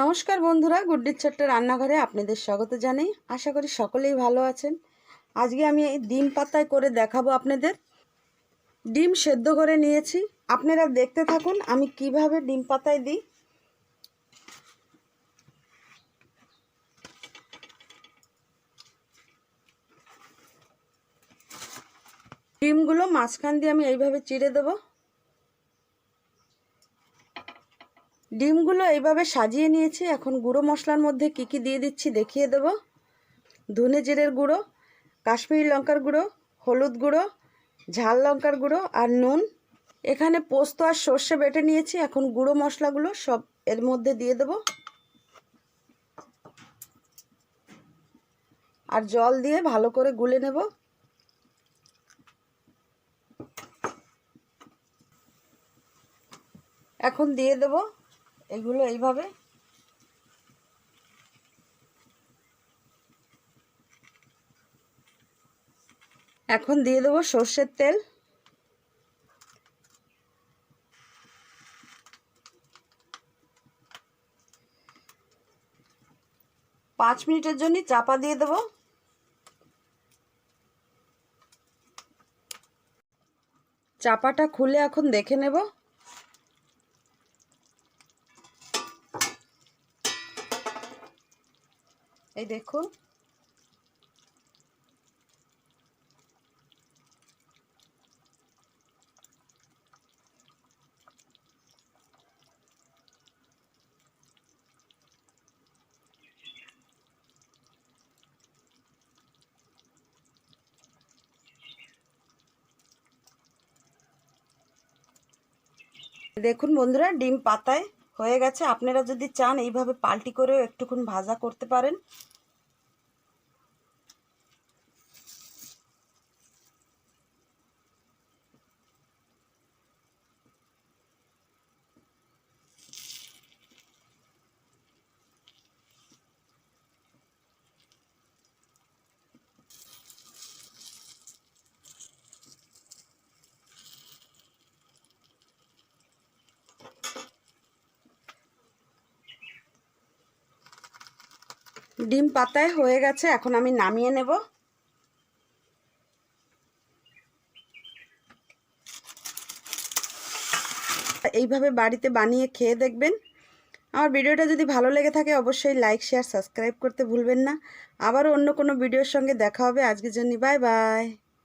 নমস্কার বন্ধুরা, গুড্ডির ছোট্ট রান্নাঘরে আপনাদের স্বাগত জানাই। আশা করি সকলেই ভালো আছেন। আজকে আমি এই ডিম পাতায় করে দেখাবো আপনাদের। ডিম সেদ্ধ করে নিয়েছি। আপনারা দেখতে থাকুন, আমি কীভাবে ডিম পাতায় দিই। ডিমগুলো মাঝখান দিয়ে আমি এইভাবে চিড়ে দেবো। ডিমগুলো এইভাবে সাজিয়ে নিয়েছি। এখন গুঁড়ো মশলার মধ্যে কি কি দিয়ে দিচ্ছি দেখিয়ে দেব। ধনে জিরের গুঁড়ো, কাশ্মীরি লঙ্কার গুঁড়ো, হলুদ গুঁড়ো, ঝাল লঙ্কার গুঁড়ো আর নুন। এখানে পোস্ত আর সর্ষে বেটে নিয়েছি। এখন গুঁড়ো মশলাগুলো সব এর মধ্যে দিয়ে দেব। আর জল দিয়ে ভালো করে গুলে নেব। এখন দিয়ে দেব এগুলো এইভাবে। এখন দিয়ে দেবো সর্ষের তেল। পাঁচ মিনিটের জন্য চাপা দিয়ে দেবো। চাপাটা খুলে এখন দেখে নেব। এই দেখুন। দেখুন বন্ধুরা ডিম পাতায় হয়ে গেছে। আপনারা যদি চান এইভাবে পাল্টি করেও একটুক্ষণ ভাজা করতে পারেন। ডিম পাতায় হয়ে গেছে, এখন আমি নামিয়ে নেব। এইভাবে বাড়িতে বানিয়ে খেয়ে দেখবেন। আমার ভিডিওটা যদি ভালো লেগে থাকে, অবশ্যই লাইক, শেয়ার, সাবস্ক্রাইব করতে ভুলবেন না। আবারও অন্য কোনো ভিডিওর সঙ্গে দেখা হবে। আজকের জন্য বাই বাই।